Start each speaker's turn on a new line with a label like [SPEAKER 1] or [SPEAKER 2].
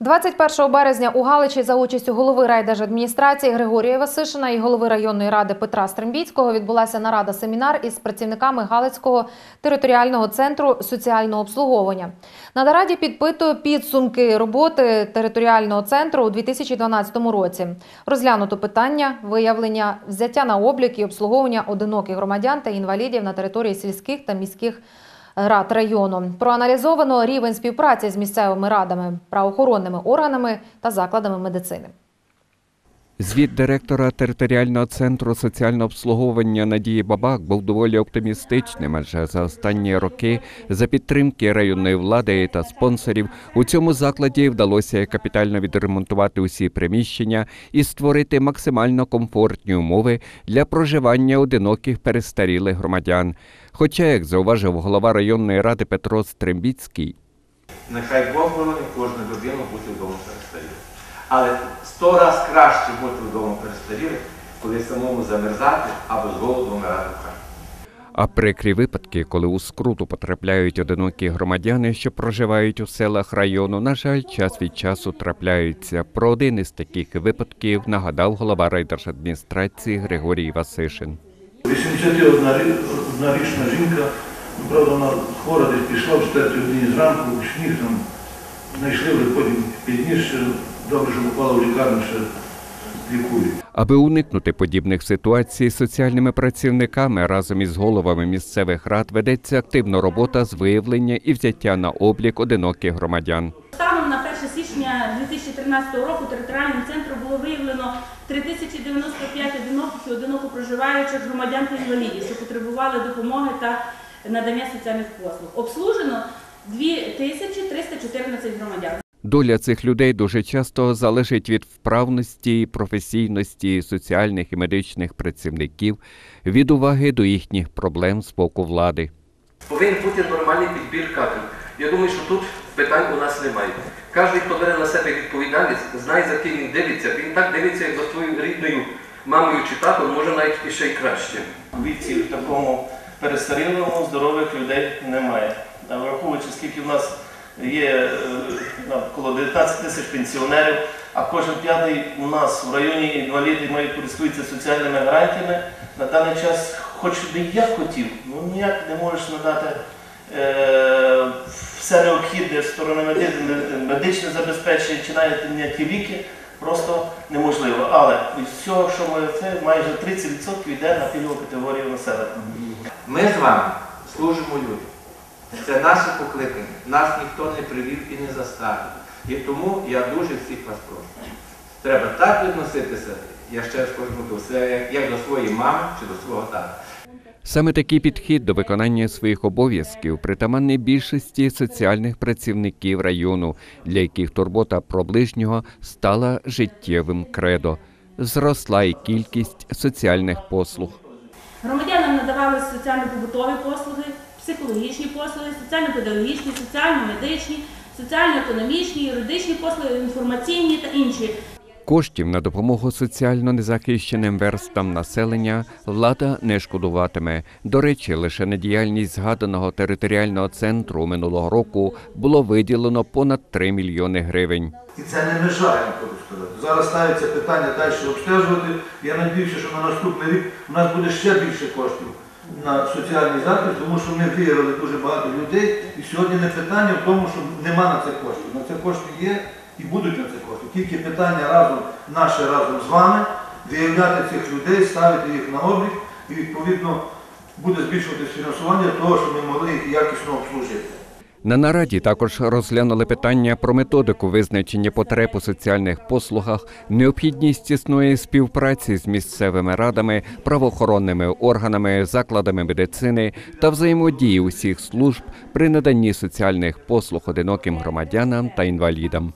[SPEAKER 1] 21 березня у Галичі за участю голови райдержадміністрації Григорія Васишина і голови районної ради Петра Стрембіцького відбулася нарада семінар із працівниками Галицького територіального центру соціального обслуговування. На нараді підпитує підсумки роботи територіального центру у 2012 році. Розглянуто питання виявлення взяття на облік і обслуговування одиноких громадян та інвалідів на території сільських та міських рад району. Проаналізовано рівень співпраці з місцевими радами, правоохоронними органами та закладами медицини.
[SPEAKER 2] Звіт директора територіального центру соціального обслуговування Надії Бабак був доволі оптимістичним, адже за останні роки за підтримки районної влади та спонсорів у цьому закладі вдалося капітально відремонтувати усі приміщення і створити максимально комфортні умови для проживання одиноких перестарілих громадян. Хоча, як зауважив голова районної ради Петро Стрембіцький,
[SPEAKER 3] Нехай Бог ворони кожну людину бути вдома перестарілим. Але сто раз краще бути вдома перестарілим, коли самому замерзати або з голоду вмирати в хаті.
[SPEAKER 2] А прикрі випадки, коли у скруту потрапляють одинокі громадяни, що проживають у селах району, на жаль, час від часу трапляються. Про один із таких випадків нагадав голова райдержадміністрації Григорій Васишин.
[SPEAKER 4] 81-річна жінка, ну, правда, вона хвора десь пішла в 4 годині зранку, сніг там знайшли, вже потім підніс, ще добре, що попала в лікарню, ще лікують.
[SPEAKER 2] Аби уникнути подібних ситуацій, соціальними працівниками разом із головами місцевих рад ведеться активна робота з виявлення і взяття на облік одиноких громадян.
[SPEAKER 5] Станом на 1 січня 2013 року територіальним центром було виявлено 3095 одиноких і одиноко проживаючих громадян та інвалідів, що потребували допомоги та надання соціальних послуг. Обслужено 2314 громадян.
[SPEAKER 2] Доля цих людей дуже часто залежить від вправності професійності соціальних і медичних працівників, від уваги до їхніх проблем з боку влади.
[SPEAKER 6] Повинен бути нормальний підбір кадрів. Я думаю, що тут питань у нас немає. Кожен, хто бере на себе відповідальність, знає, за ким він дивиться. Він так дивиться, як за своєю рідною мамою чи татом, може навіть і ще й краще.
[SPEAKER 7] У віці в такому перестарілому здорових людей немає. Враховуючи, скільки в нас є е, ну, коло 19 тисяч пенсіонерів, а кожен п'ятий у нас в районі інваліди мають користуються соціальними гарантіями, на даний час, хоч би як хотів, ну ніяк не можеш надати е, все необхідне сторони меди- медичне забезпечення, чи навіть ті ліки, просто неможливо. Але від всього, що ми це майже 30% йде на пільгову категорію населення.
[SPEAKER 3] Ми з вами служимо людям. Це наше покликання. Нас ніхто не привів і не заставив. І тому я дуже всіх вас прошу. Треба так відноситися, я ще раз кажу, до себе, як, до своєї мами чи до свого тата.
[SPEAKER 2] Саме такий підхід до виконання своїх обов'язків притаманний більшості соціальних працівників району, для яких турбота про ближнього стала життєвим кредо. Зросла і кількість соціальних послуг.
[SPEAKER 5] Громадянам надавалися соціально-побутові послуги, психологічні послуги, соціально-педагогічні, соціально-медичні, соціально-економічні, юридичні послуги, інформаційні та інші.
[SPEAKER 2] Коштів на допомогу соціально незахищеним верстам населення влада не шкодуватиме. До речі, лише на діяльність згаданого територіального центру минулого року було виділено понад 3 мільйони гривень.
[SPEAKER 4] І це не мешає, сказати. Зараз ставиться питання далі обстежувати. Я сподіваюся, що на наступний рік у нас буде ще більше коштів на соціальний захист, тому що ми виявили дуже багато людей. І сьогодні не питання в тому, що нема на це коштів. На це кошти є і будуть на це кошти. Тільки питання разом, наше разом з вами, виявляти цих людей, ставити їх на облік і відповідно буде збільшуватися фінансування того, щоб ми могли їх якісно обслужити.
[SPEAKER 2] На нараді також розглянули питання про методику визначення потреб у соціальних послугах, необхідність тісної співпраці з місцевими радами, правоохоронними органами, закладами медицини та взаємодії усіх служб при наданні соціальних послуг одиноким громадянам та інвалідам.